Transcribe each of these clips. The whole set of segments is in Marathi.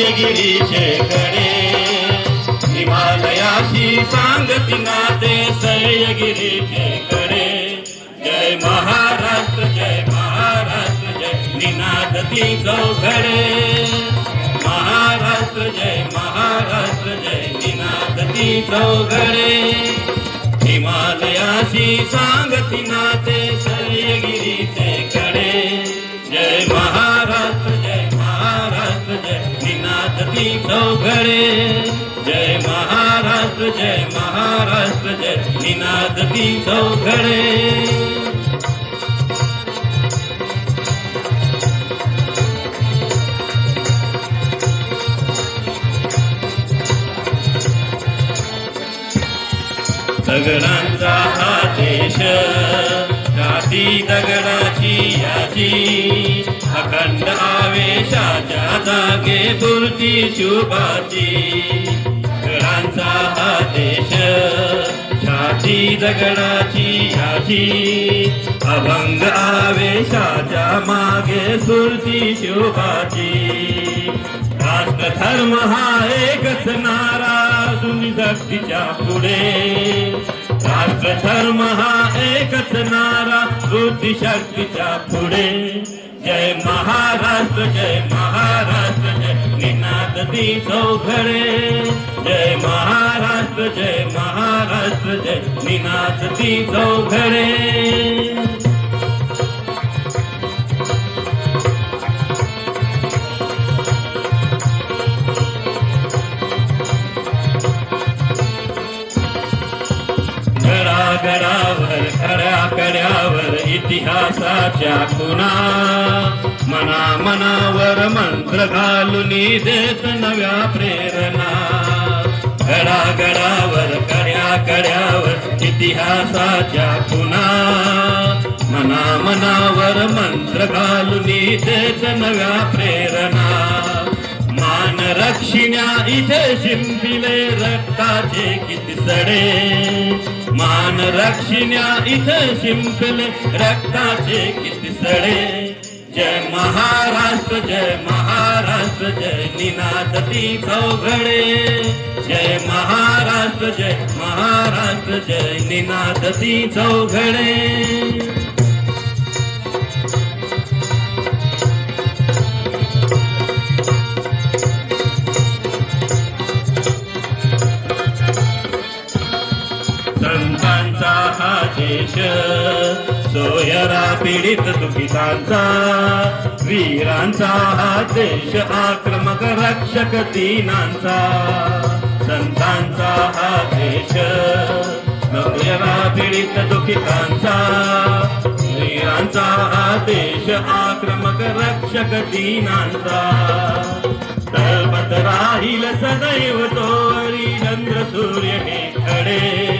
सह्यगिरीचे कडे हिमालयाशी सांगती नाते सह्यगिरीचे कडे जय महाराष्ट्र जय महाराष्ट्र जय निनादती चौघडे. महाराष्ट्र जय महाराष्ट्र जय निनादती चौघडे. हिमालयाशी सांगती नाते चौघडे जय महाराष्ट्र जय महाराष्ट्र जय निनादती चौघडे दगडांचा हा देश ती दगडाची याची. अखंड आवेशाच्या जागे पूर्ती शुभाची. दगडांचा हा देश छाती दगडाची याची. अभंग आवेशाच्या मागे सुरती शोभाची. राष्ट्र धर्म हा एकच नारा. असून शक्तीच्या पुढे. राष्ट्र धर्म हा एकच नारा बुद्धी शक्तीच्या पुढे. जय महाराष्ट्र जय महाराष्ट्र जय निनादती चौघडे जय महाराष्ट्र जय महाराष्ट्र जय निनादती चौघडे गडागडावर खऱ्या कड्यावर इतिहासाच्या कुणा मना मनावर मंत्र घालून देत नव्या प्रेरणा. गडागडावर कड्या कड्यावर इतिहासाच्या कुणा मना मनावर मंत्र घालून देत नव्या प्रेरणा. रक्षिण्या इथे शिंपिले रक्ताचे किती सडे. मान रक्षिण्या इथे शिंपिले रक्ताचे किती सडे. जय महाराष्ट्र जय महाराष्ट्र जय निनादती चौघडे. जय महाराष्ट्र जय महाराष्ट्र जय निनादती चौघडे. हा देश सोयरा पीडित दुखितांचा वीरांचा हा देश आक्रमक रक्षक दीनांचा. संतांचा हा देश सोयरा पीडित दुखितांचा वीरांचा हा देश आक्रमक रक्षक दीनांचा. तळपत राहील सदैव तोरी चंद्र सूर्य हे खडे.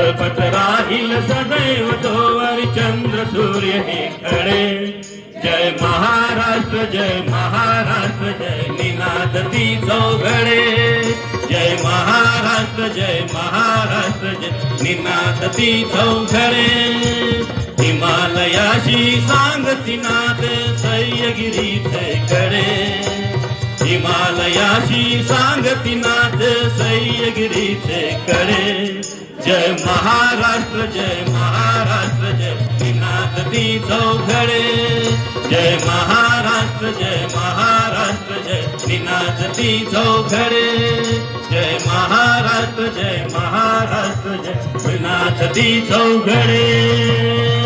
तळपत राहील सदैव तोवर चंद्र सूर्य हे खडे. जय महाराष्ट्र जय महाराष्ट्र जय निनादती चौघडे. जय महाराष्ट्र जय महाराष्ट्र जय निनादती चौघडे. हिमालयाशी सांगती नाद सह्यगिरीचे कडे हिमालयाशी सांगती नाथ सह्यगिरीचे कडे. जय महाराष्ट्र जय महाराष्ट्र जय निनादती चौघडे. जय महाराष्ट्र जय महाराष्ट्र जय निनादती चौघडे. जय महाराष्ट्र जय महाराष्ट्र जय निनादती चौघडे.